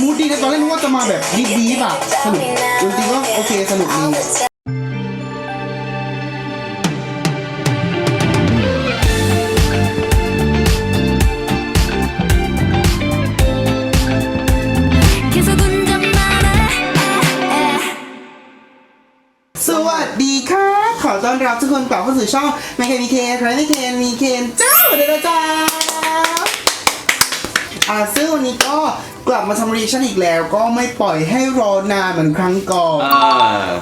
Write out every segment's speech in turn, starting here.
มูดดีนะตอนแรกนึกว่าจะมาแบบดีดีป่สนุกจริงๆก็โอเคสนุกดีวัสดีค่ะ ขอต้อนรับทุกคนกลับเข้าสู่ช่องไมเคนมีเคนใครไม่เคนมีเคนเจ้าเดี๋ยวจ้าอ่าซึ่งวันนี้ก็ กลับมาทำรีชั่นอีกแล้วก็ไม่ปล่อยให้รอนานเหมือนครั้งก่อน อ่า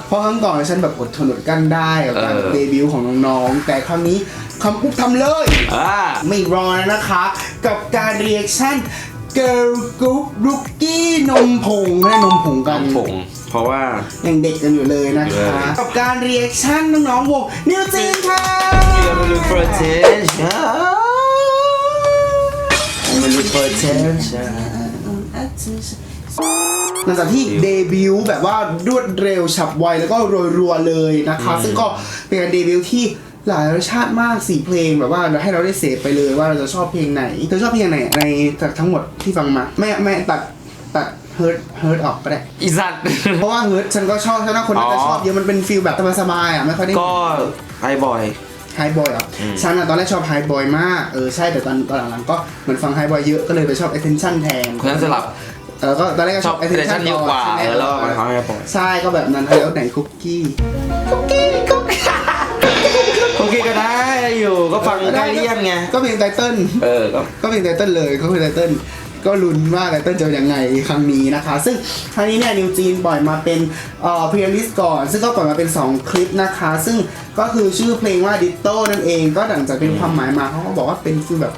เพราะครั้งก่อนฉันแบบอดทนอดกลั้นได้กับการเออ เดบิวต์ของน้องๆ แต่ครั้งนี้คำปุ๊บทำเลย อ่า ไม่รอแล้วนะคะ กับการเรีแอคชั่น Girl Group Rookie นมผงและนมผงกันผงเพราะว่า ยังเด็กกันอยู่เลยนะอยู่คะเลยกับการเรีแอคชั่นน้องๆวงนิวจีนค่ะเราไหลังจากที่เดบิวต์แบบว่ารวดเร็วฉับไวแล้วก็รัวๆเลยนะคะ ซึ่งก็เป็นการเดบิวต์ที่หลายรสชาติมากสี่เพลงแบบว่าให้เราได้เสพไปเลยว่าเราจะชอบเพลงไหนเธอชอบเพลงไหนในจากทั้งหมดที่ฟังมาไม่ไม่ตัดตัดเฮิร์ตเฮิร์ตออกก็ได้อีสัตว์เพราะว่าเฮิร์ตฉันก็ชอบฉันว่าคนน่าจะอ๋อชอบเยอะมันเป็นฟีลแบบสบายๆอะไม่ค่อยได้ก็ไอ้บอย ไฮบอยอะฉันอะตอนแรกชอบไฮบอยมากเออใช่แต่ตอนตอนหลังๆก็เหมือนฟังไฮบอยเยอะก็เลยไปชอบ attention แทนคนนั้นสลับเออก็ตอนแรกก็ชชออบบเทเลชั่นเยอะกว่าใช่ไหมแล้วมาเขาไอ้บอยใช่ก็แบบนั้นแล้วไหนคุกกี้คุกกี้คุกกี้โอเคก็ได้อยู่ก็ฟังได้เรียนไงก็เพลงไตเติ้ลเออก็ก็เพลงไตเติ้ลเลยก็คือไตเติ้ล ก็ลุ้นว่าไตเติ้ลจะยังไงครั้งนี้นะคะ ซึ่งครั้งนี้เนี่ยนิวจีนปล่อยมาเป็นเอ่อพรีลิสก่อน ซึ่งก็ปล่อยมาเป็น 2 คลิปนะคะ ซึ่งก็คือชื่อเพลงว่าดิโต้นั่นเอง ก็หลังจากเป็นความหมายมาเขาก็บอกว่าเป็นคือแบบ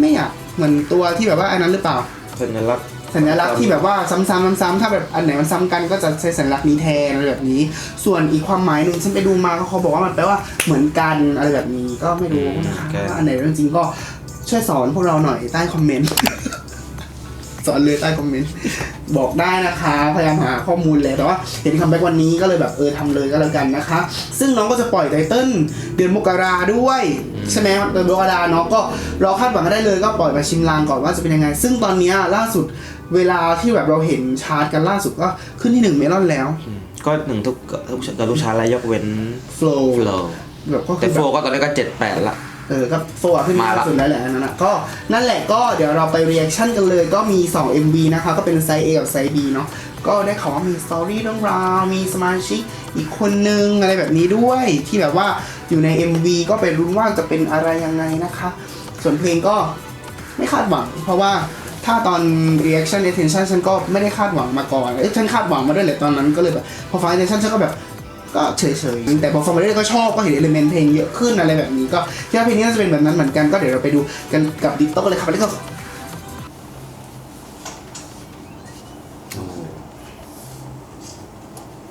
ไม่อยากเหมือนตัวที่แบบว่าอันนั้นหรือเปล่า สัญลักษณ์ สัญลักษณ์ที่แบบว่าซ้ำๆซ้ำๆถ้าแบบอันไหนมันซ้ำกันก็จะใช้สัญลักษณ์นี้แทนอะไรแบบนี้ ส่วนอีกความหมายหนึ่งฉันไปดูมาเขาบอกว่ามันแปลว่าเหมือนกันอะไรแบบนี้ก็ไม่รู้นะคะว่าอันไหนเรื่องจริงก็ช่วยสอนพวกเราหน่อยใต้คอมเมนต์ส อนเลยใต้คอมเมนต์บอกได้นะคะ พยายามหาข้อมูลเลยแต่ว่าเห็นคัมแบ็กวันนี้ก็เลยแบบเออทำเลยก็แล้วกันนะคะ ซึ่งน้องก็จะปล่อยไตเติ้ลเดือนมกราด้วย ใช่ไหมเดือนมกราเนาะก็รอคาดหวังกันได้เลยก็ปล่อยมาชิมลางก่อนว่าจะเป็นยังไง ซึ่งตอนเนี้ยล่าสุดเวลาที่แบบเราเห็นชาร์ตกันล่าสุดก็ขึ้นที่หนึ่งเมลอนแล้ว ก็หนึ่งทุกกับลูกชายแล้วยกเว้น flow โฟลแบบก็คืแต่อโฟแบบก็ตอนนี้ก็เจ็ดแปดละ เออก็โฟร์ขึ้นมามาละ สุดแล้วแหละอันนั้นนะก็นั่นแหละก็เดี๋ยวเราไปเรีแอคชั่นกันเลย ก็มี 2 MV นะคะก็เป็นไซส์ A กับไซส์ B เนาะก็ได้ข่าวว่ามีสตอรี่เรื่องราวมีสมาชิกอีกคนนึงอะไรแบบนี้ด้วยที่แบบว่าอยู่ใน MV ก็ไปรุ้นว่าจะเป็นอะไรยังไงนะคะ ส่วนเพลงก็ ไม่คาดหวัง เพราะว่าถ้าตอน reaction attention ฉันก็ไม่ได้คาดหวังมาก่อนเอ้ยฉันคาดหวังมาด้วยแหละตอนนั้นก็เลยแบบพอฟัง attention ฉันก็แบบ ก็เฉยๆแต่พอฟังไปเรื่อยๆก็ชอบก็เห็น element เพลงเยอะขึ้นอะไรแบบนี้ก็คิดว่าเพลงนี้น่าจะเป็นแบบนั้นเหมือนกันก็เดี๋ยวเราไปดูกันกับดิโต้เลยครับแล้วก็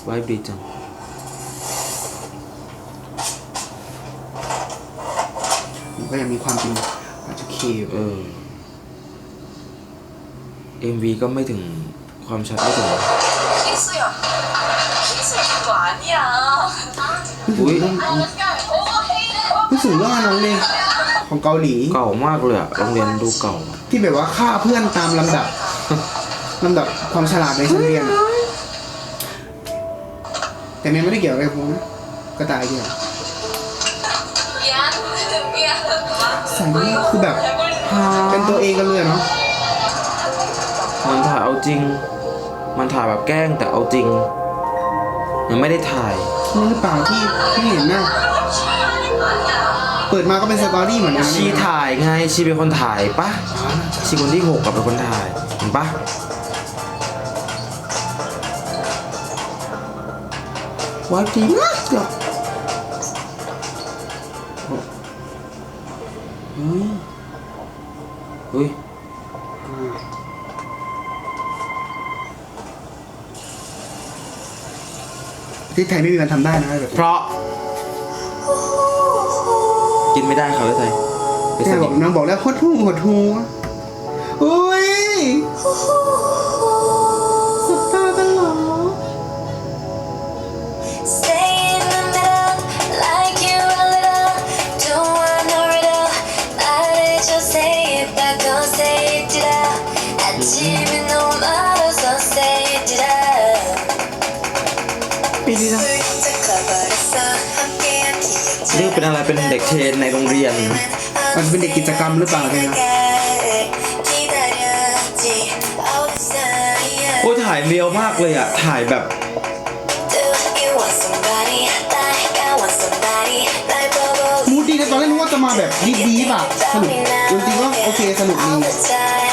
ไว้บีจังก็ยังมีความเป็นอาจจะเคอยู่เออ MV ก็ไม่ถึงความชัดไม่ถึง อุ้ยรู้สึกว่าน้องเนยของเกาหลีเก่ามากเลยอะโรงเรียนดูเก่าที่แบบว่าฆ่าเพื่อนตามลำดับ ลำดับความฉลาดในชั้นเรียนแต่แม่ไม่ได้เกี่ยวอะไรพวกนะก็ตายเกี่ยวใส่นี่คือแบบเป็นตัวเองกันเลยเนาะมันถ่ายเอาจริง มันถ่ายแบบแกล้งแต่เอาจริงยังไม่ได้ถ่าย นี่หรือเปล่าที่ที่เห็นน่ะเปิดมาก็เป็นสตอรี่เหมือนกันนะชีถ่ายไงชีเป็นคนถ่ายปะชีคนที่หกกับเป็นคนถ่ายเห็นปะว้าวดีมากเลยเฮ้ยอุ้ย ที่ไทยไม่มีวันทำได้นะแบบเพราะ กินไม่ได้เขาเลยไทยไปแม่สบนิอกทนางบอกแล้วโคตรหูหดหูอุ้ ปีนี้นะนี่เป็นอะไรเป็นเด็กเทรนในโรงเรียน มันเป็นเด็กกิจกรรมหรือเปล่าเนี่ยนะโอ้ยถ่ายเรียวมากเลยอะ ถ่ายแบบมูดดีนะตอนแรกนึกว่าจะมาแบบดีดีๆแบบสนุกดนตรีก็โอเคสนุกดี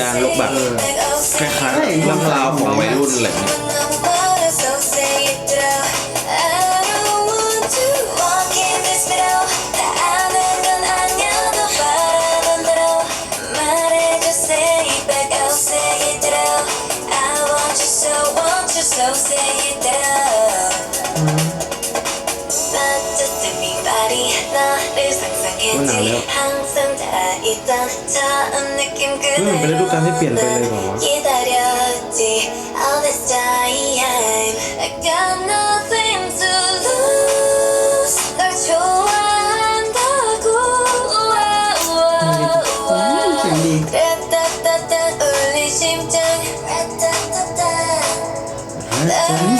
อนที่เดบิวต์เรียนลุกแบบเออคล้ายๆเรื่องราวของวัยรุ่นอะไรอย่างเงี้ย So say it out. I don't want to อืนเป็นฤดูกาลที่เปลี่ยนไปเลยหรอวะ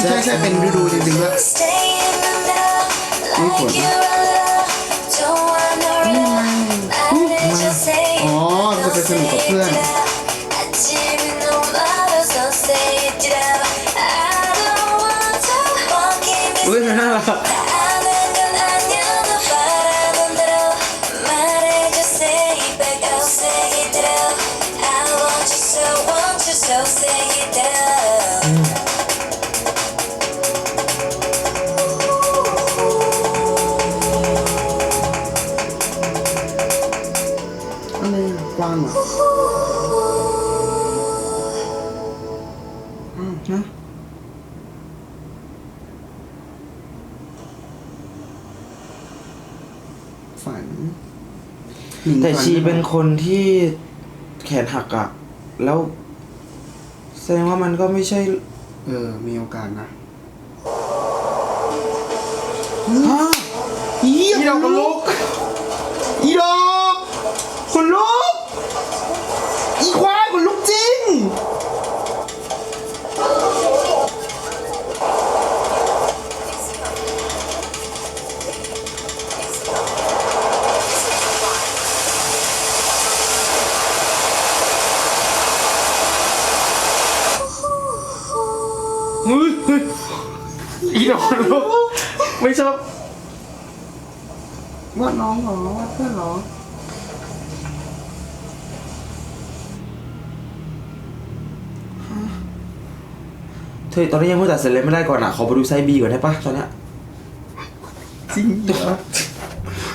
ใช่ใช่เป็นฤดูจริงๆด้วยไม่ฝน จะไปสนุกกับเพื่อนางเหรออืมนะฝันหนิงแต่ฝัชีเป็นคนที่แขนหักอะแล้วแสดงว่ามันก็ไม่ใช่เออ มีโอกาสนะฮะ อีอีดอกคนลุกอีดอกคนลุก ธอตอนนี้ยังไม่ตัดเสร็จเลยไม่ได้ก่อนอะขอไปดูไซบีก่อนได้ปะตอนเนี้ยจริงเหรอ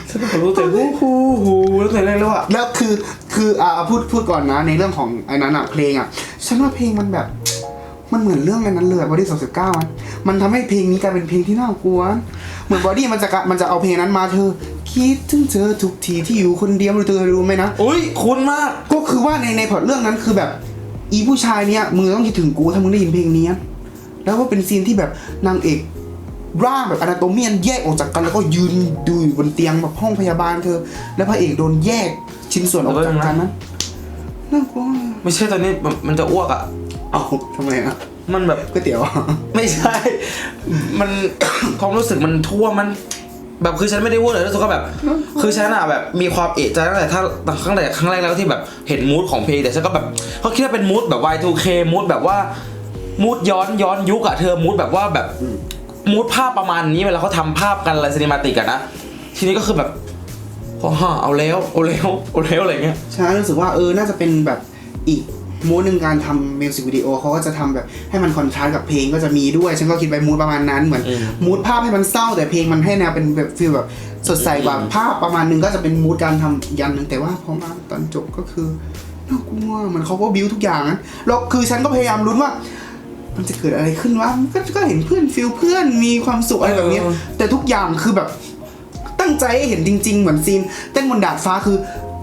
ฉันขอรู้แต่ฮู้ฮู้ฮู้ตั้งแต่แรกแล้วอะแล้วคือคืออ่าพูดพูดก่อนนะในเรื่องของไอ้นั้นอะเพลงอะฉันว่าเพลงมันแบบ มันเหมือนเรื่องอันนั้นเลยบอดี้สองสิบเก้ามันมันทำให้เพลงนี้กลายเป็นเพลงที่น่ากลัว เหมือนบอดี้มันจะกะมันจะเอาเพลงนั้นมาเธอ คิดถึงเธอทุกทีที่อยู่คนเดียวไม่รู้เธอรู้ไหมนะอุ้ยคุ้นมากก็คือว่าในในพล็อตเรื่องนั้นคือแบบ อีผู้ชายเนี่ยมึงต้องคิดถึงกูถ้ามึงได้ยินเพลงนี้ แล้วก็เป็นซีนที่แบบนางเอกร่างแบบอนาโตเมียนแยกออกจากกันแล้วก็ยืนดูอยู่บนเตียงแบบห้องพยาบาลเธอ แล้วพระเอกโดนแยกชิ้นส่วนออกจากกันนั้นน่ากลัวไม่ใช่ตอนนี้มันมันจะอ้วกอะเอ้าทำไมอะมันแบบก๋วยเตี๋ยวอะไม่ใช่ มันความรู้สึกมันทั่วมัน แบบคือฉันไม่ได้พูดเลยรู้สึกว่าแบบ คือฉันอะแบบมีความเอะใจตั้งแต่ถ้าครั้งแรกครั้งแรกแล้วที่แบบเห็นมูดของเพลงแต่ฉันก็แบบเขาคิดว่าเป็นมูดแบบ Y2K มูดแบบว่า มูดย้อนย้อนยุคอะเธอมูดแบบว่าแบบมูดภาพประมาณนี้เวลาเขาทำภาพกันอะไรซีนิมาติกอะนะทีนี้ก็คือแบบพอฮะเอาแล้วเอาแล้วเอาแล้วอะไรเงี้ยใช่รู้สึกว่าเออน่าจะเป็นแบบอีกมูดหนึ่งการทำมิวสิกวิดีโอเขาก็จะทำแบบให้มันคอนทราสต์กับเพลงก็จะมีด้วย ฉันก็คิดไปมูดประมาณนั้นเหมือนอืมมูดภาพให้มันเศร้า แต่เพลงมันให้แนวเป็นแบบฟีลแบบสดใสกว่าอืมภาพประมาณนึงก็จะเป็นมูดการทำยันหนึ่งแต่ว่าพอมาตอนจบก็คือน่ากลัวเหมือนเขาก็บิวทุกอย่างนะแล้วคือฉันก็พยายามลุ้นว่า มันจะเกิดอะไรขึ้นวะก็ก็เห็นเพื่อนฟิลเพื่อนมีความสุขอะไรแบบเนี้ยเออแต่ทุกอย่างคือแบบ ตั้งใจให้เห็นจริง ๆ เหมือนซีนเต้นบนดาดฟ้าคือ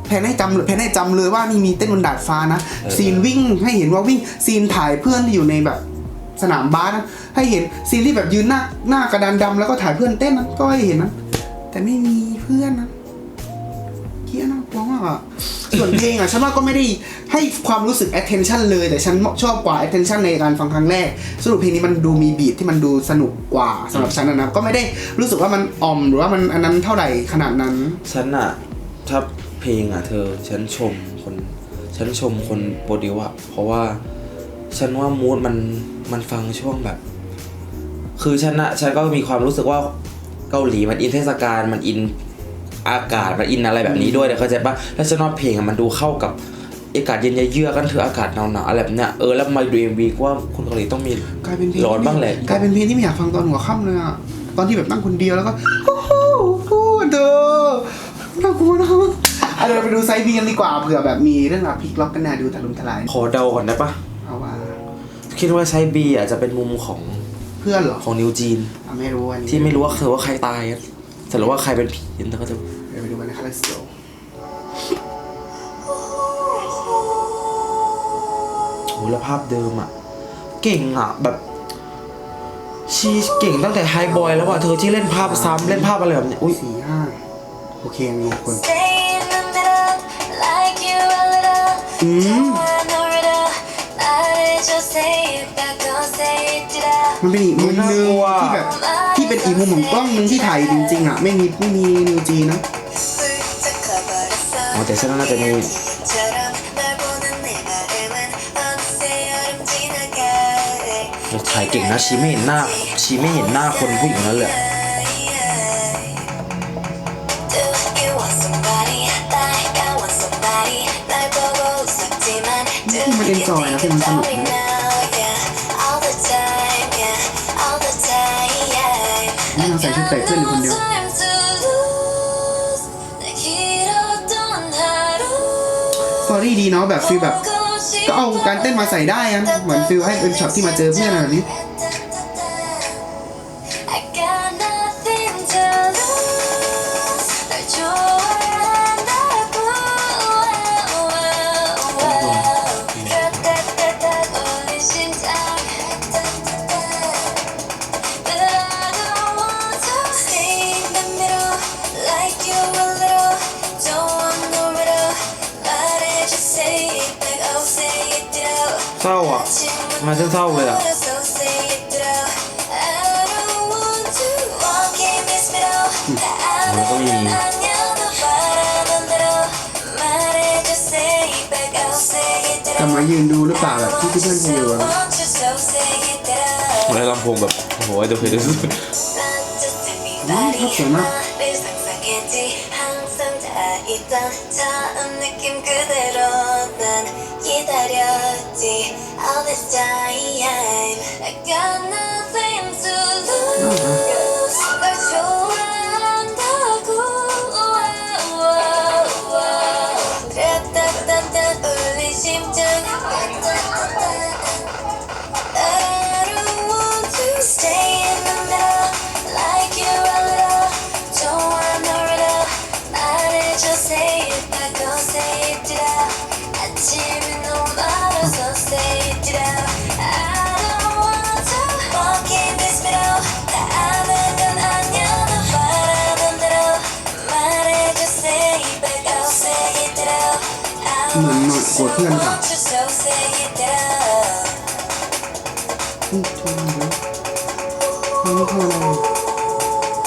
แพนให้จำแพนให้จำเลยว่านี่มีเต้นบนดาดฟ้านะซีนวิ่งให้เห็นว่าวิ่งซีนถ่ายเพื่อนที่อยู่ในแบบสนามบาสนะให้เห็นซีนที่แบบยืนหน้าหน้ากระดานดำแล้วก็ถ่ายเพื่อนเต้นนะก็ให้เห็นนะแต่ไม่มีเพื่อนนะ เฮียน่ากลัวมากอะส่วนเพลงอะฉันว่าก็ไม่ได้ให้ความรู้สึก attention เลย แต่ฉันชอบกว่า attention ในการฟังครั้งแรก สรุปเพลงนี้มันดูมีบีทที่มันดูสนุกกว่าสำหรับฉันนะก็ไม่ได้รู้สึกว่ามันอ่อมหรือว่ามันอันนั้นเท่าไหร่ขนาดนั้น ฉันอะถ้าเพลงอะเธอฉันชมคน ฉันชมคนโปรดิวอะเพราะว่าฉันว่ามูดมันมันฟังช่วงแบบ คือฉันอะฉันก็มีความรู้สึกว่าเกาหลีมันอินเทศกาลมันอิน อากาศมันอินอะไรแบบนี้ด้วยเนี่ยเข้าใจปะแล้วฉันว่าเพลงอะมันดูเข้ากับอากาศเย็นเยือกกันเถอะอากาศหนาวๆอะไรแบบเนี้ยเออแล้วมาดูเอ็มวีว่าคนเกาหลีต้องมีกลายเป็นเพลงร้อนบ้างแหละกลายเป็นเพลงที่ไม่อยากฟังตอนหัวค่ำเลยอะตอนที่แบบนั่งคนเดียวแล้วก็โอ้โหพูดเด้อน่ากลัวนะอะเดี๋ยวเราไปดูไซบีกันดีกว่าเผื่อแบบมีเรื่องราวพลิกล็อกกันนาดูถล่มทลายขอเดาก่อนได้ปะเอาว่าคิดว่าใช้บีอะจะเป็นมุมของเพื่อนเหรอของนิวจีนอะไม่รู้อันนี้ที่ไม่รู้ว่าคือว่าใครตายอะแต่รู้ว่าใครเป็นผีแต่ก็จะ เดี๋ยวไปดูกันนะคะ let's go โหแล้วภาพเดิมอะ เก่งอะ แบบชีเก่งตั้งแต่ไฮบอยแล้วอะ เธอที่เล่นภาพซ้ำเล่นภาพอะไรแบบนี้อุ้ยสี่ห้าโอเคมีคน Stay in the middle, like you a little. Don't wanna riddle. I just say it back, don't say it out. มันเป็นอีกมุมหนึงที่แบบที่เป็นอีกมุมของกล้องหนึงที่ถ่ายจริงๆอะ ไม่มีไม่มีนิวจีนะ อ๋อแต่ฉันว่าน่าจะมี ถ่ายเก่งนะชีไม่เห็นหน้า ชีไม่เห็นหน้าคนผู้หญิงคนนั้นเลยอะ Do you want somebody like I want somebody 날 보고 싶지만 Do มันเอ็นจอยนะเพลงมันสนุก me นะ now yeah all the time yeah all the time yeah นี่เราใส่ชุดแต่เพื่อนอยู่คนเดียว ตอรี่ดีเนาะแบบฟีลแบบ ก็เอาการเต้นมาใส่ได้อะเหมือนฟีลให้เป็นช็อตที่มาเจอเพื่อนอะไรแบบนี้ ร้าเลยอ่ะ แล้วก็มี กลับมายืนดูหรือเปล่าแบบที่เพื่อนคุยอยู่อะ แล้วลำโพงแบบโอ้โหเดี๋ยวเพลง ภาพสวยมาก 항상 다 있던 처음 느낌 그대로 난 기다렸지 all this time I got nothing to lose 널 좋아한다고 따따따따 울린 심장 I กรธเพื่อนค่ะนี่ทำอืมชมเลยมันคืออะไร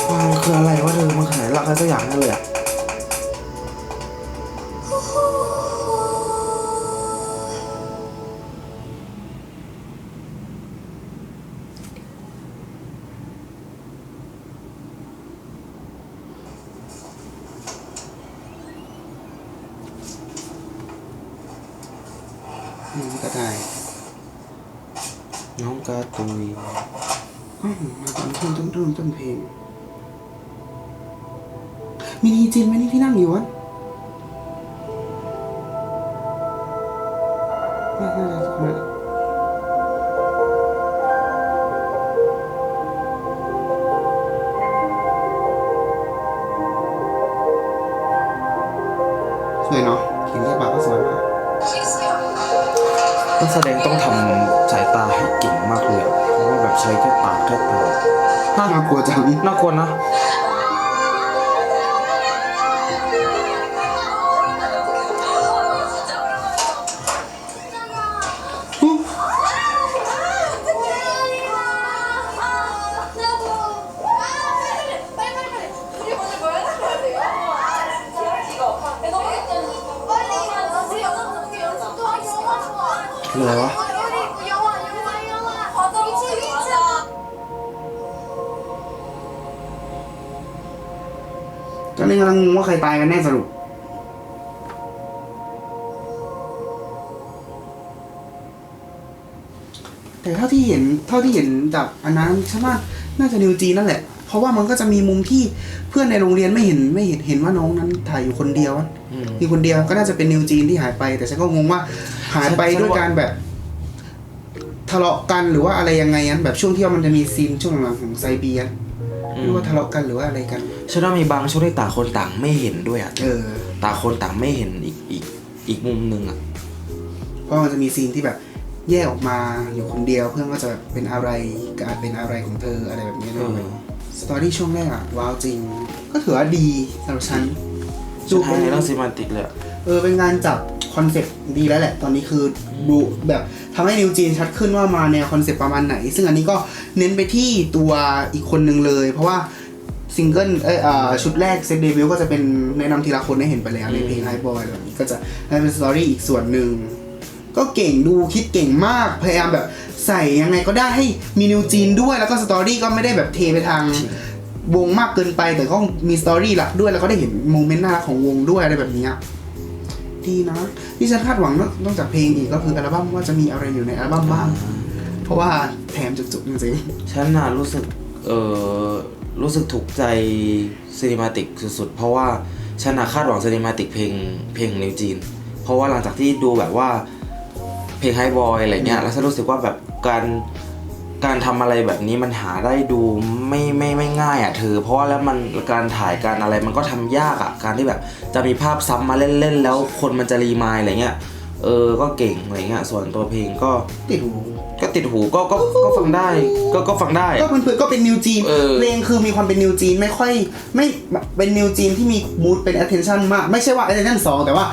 มันคืออะไรวะเธอมันขนาดรักอะไรสักอย่างนั่นเลยอะ ไคืออะไรวะ ตอนนี้กำลังงงว่าใครตายกันแน่สรุป แต่เท่าที่เห็นเท่าที่เห็นจากอันนั้นฉันว่าน่าจะนิวจีนนั่นแหละ เพราะว่ามันก็จะมีมุมที่ เพื่อนในโรงเรียนไม่เห็นไม่เห็นเห็นว่าน้องนั้นถ่ายอยู่คนเดียวอะอืมมีคนเดียวก็น่าจะเป็นนิวจีนที่หายไป แต่ฉันก็งงว่าหายไปฉันด้วยว่าการแบบ ทะเลาะกันหรือว่าอะไรยังไงนั้นแบบช่วงที่ว่ามันจะมีซีนช่วงหลังๆของไซเบียนไม่รู้ว่าทะเลาะกันหรือว่าอะไรกันฉันว่ามีบางช่วงที่ต่างคนต่างไม่เห็นด้วยอะเออต่างคนต่างไม่เห็นอีกอีกอีกมุมหนึ่งอะเพราะมันจะมีซีนที่แบบแยกออกมาอยู่คนเดียวเพื่อนก็จะแบบเป็นอะไรกอาจเป็นอะไรของเธออะไรแบบนี้เอด้วยอ สตอรี่ช่วงแรกอะว้าวจริง ก็ถือว่าดีสำหรับฉันจูจูให้ในเรื่องซีมันติกเลยอะเออเป็นงานจับคอนเซ็ปต์ดีแล้วแหละ ตอนนี้คือดูแบบทำให้นิวจีนชัดขึ้นว่ามาแนวคอนเซ็ปต์ประมาณไหน ซึ่งอันนี้ก็เน้นไปที่ตัวอีกคนหนึ่งเลย เพราะว่าซิงเกิลเอยอ่าชุดแรกเซตเดบิวต์ก็จะเป็นแนะนำทีละคนได้เห็นไปแล้วในเพลงไฮบอยแบบนี้ก็จะได้เป็นสตอรี่อีกส่วนหนึ่ง ก็เก่งดูคิดเก่งมาก พยายามแบบใส่ยังไงก็ได้ให้มีนิวจีนด้วย แล้วก็สตอรี่ก็ไม่ได้แบบเทไปทางวงมากเกินไปแต่ก็มีสตอรี่หลักด้วยแล้วก็ได้เห็นโมเมนต์น่ารักของวงด้วยอะไรแบบเนี้ยดีนะที่ฉันคาดหวังนอกจากเพลงอีกก็คืออัลบั้มว่าจะมีอะไรอยู่ในอัลบั้มบ้าง เพราะว่าแถมจุกๆจริงฉันน่ะรู้สึกเออรู้สึกถูกใจซีนิมาติกสุดๆ เพราะว่าฉันน่ะคาดหวังซีนิมาติกเพลงเพลงนิวจีน เพราะว่าหลังจากที่ดูแบบว่า เพลงไฮบอยอะไรเงี้ยแล้วฉันรู้สึกว่าแบบการการทำอะไรแบบนี้มันหาได้ดูไม่ไม่ไม่ง่ายอะเธอ เพราะว่าแล้วมันการถ่ายการอะไรมันก็ทำยากอะการที่แบบจะมีภาพซ้ำมาเล่นๆแล้วคนมันจะรีมายอะไรเงี้ยเออก็เก่งอะไรเงี้ยส่วนตัวเพลงก็ๆติดหูก็ติดหูก็ก็ก็ฟังได้ ก็ก็ฟังได้ ก็เป็นเพื่อนก็เป็นนิวจีนเออเพลงคือมีความเป็นนิวจีนไม่ค่อยไม่แบบเป็นนิวจีนที่มีมูดเป็น attention มาก ไม่ใช่ว่า attention สองแต่ว่า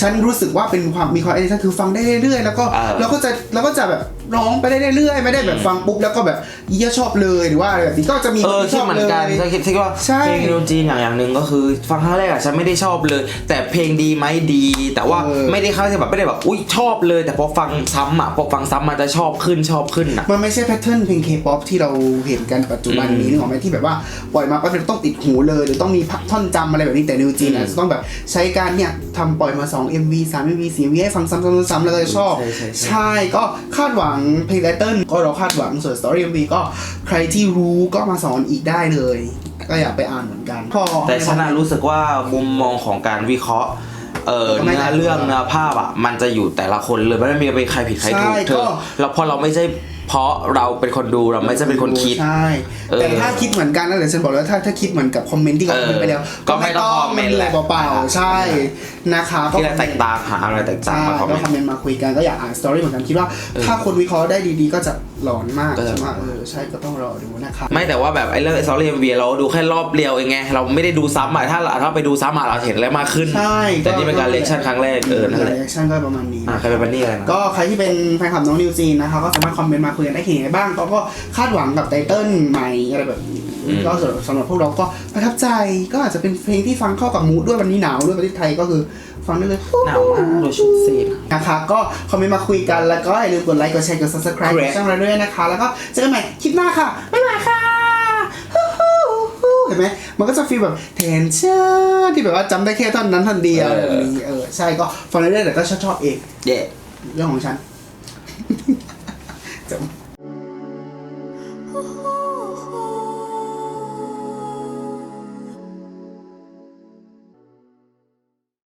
ฉันรู้สึกว่าเป็นความมีความ attention คือฟังได้เรื่อยๆ แล้วก็เออแล้วก็จะแล้วก็จะแบบร้องไปได้เรื่อยๆ ไม่ได้แบบฟังปุ๊บแล้วก็แบบเยี่ยชอบเลยหรือว่าอะไรแบบนี้ก็จะมีเอคนอที่ชคิดอบเหมือเลนกันยฉันคิดคิดว่าใช่เพลงนิวจีนอย่างอย่างหนึ่งก็คือ ฟังครั้งแรกอะฉันไม่ได้ชอบเลย แต่เพลงดีไหมดี แต่ว่าเออ ไม่ได้เข้าใจแบบไม่ได้แบบอุ้ยชอบเลย แต่พอฟังซ้ำอะพอฟังซ้ำมันจะชอบขึ้นชอบขึ้นอะ มันไม่ใช่แพทเทิร์นเพลง K-POP ที่เราเห็นกันปัจจุบันนี้อืมนึกออกไหมที่แบบว่าปล่อยมาก็เป็นต้องติดหูเลย หรือต้องมีพักท่อนจำอะไรแบบนี้แต่นิวจีนอือามจจะต้องแบบใช้การเนี่ยทำปล่อยมา2 MV 3 MV 4 MV ให้ฟังซ้ำๆๆๆแล้วก็จะชอบ ใช่ใช่ใช่ ใช่ก็คาดหวังเพลงไตเติ้ลก็เราคาดหวังส่วน Story MV ก็ใครที่รู้ก็มาสอนอีกได้เลย ก็อยากไปอ่านเหมือนกันพอ แต่ฉันน่ะรู้สึกว่ามุมมองของการวิเคราะห์เออก็ไม่เนื้อได้เรื่องเนื้อภาพอะ มันจะอยู่แต่ละคนเลยไม่ได้มีใครผิดใครถูกใช่เธก็ อแล้วพอเราไม่ใช่ เพราะเราเป็นคนดูเราไม่ใช่เป็นคนคิด ใช่ เออแต่ถ้าคิดเหมือนกันนะเดี๋ยวฉันบอกแล้วถ้าถ้าคิดเหมือนกับคอมเมนต์ที่เขาเออคอมเมนต์ไปแล้วก็ไม่ต้องคอมเมนต์เหนื่แหอยละเปล่าๆใช่นะคะที่เราแตกต่างหาอะไรแตกต่างใช่มาคอมก็เมนคอมต์ เมนต์มาคุยกันก็อยากอ่านสตอรี่เหมือนกันคิดว่า ถ้าคนวิเคราะห์ได้ดีๆ ก็จะ หลอนมากก็จะใช่ไหมเออใช่ก็ต้องรอดูนะคะไม่แต่ว่าแบบไอ้เรื่องไอ้ซอรี่เอ็มวีเราดูแค่รอบเดียวเองไงเราไม่ได้ดูซ้ำอะถ้าถ้าไปดูซ้ำอะเราเห็นอะไรมากขึ้นใช่แต่นี่เป็นการเลคชั่นครั้งแรกเออนั่นแหละเลคชั่นก็ประมาณนี้อะใครเป็นบันนี่อะไรนะก็ใครที่เป็นแฟนคลับน้องนิวจีนนะคะก็สามารถคอมเมนต์มาคุยกันได้เห็นยังไงบ้างก็ก็คาดหวังกับไตเติ้ลใหม่อะไรแบบนี้อืมก็สำหรับสำหรับพวกเราก็ประทับใจก็อาจจะเป็นเพลงที่ฟังเข้ากับมูดด้วยวันนี้หนาวด้วยประเทศไทยก็คือ ฟังได้เลยหนาวมากโดยชุดสีนะนะคะ ก็คอมเมนต์มาคุยกันแล้วก็อย่าลืมกดไลค์กดแชร์กด subscribe ครับช่องเราด้วยนะคะ แล้วก็เจอกันใหม่คลิปหน้าค่ะ บ๊ายบายค่ะฮู้ฮู้ฮู้เห็นไหมมันก็จะฟีลแบบแทนเชื่อที่แบบว่าจำได้แค่ท่อนนั้นท่อนเดียวเออแบบนี้เออใช่ก็ฟังเรื่อยๆแต่ก็ชอบชอบๆเองเย่เรื่องของฉันจบ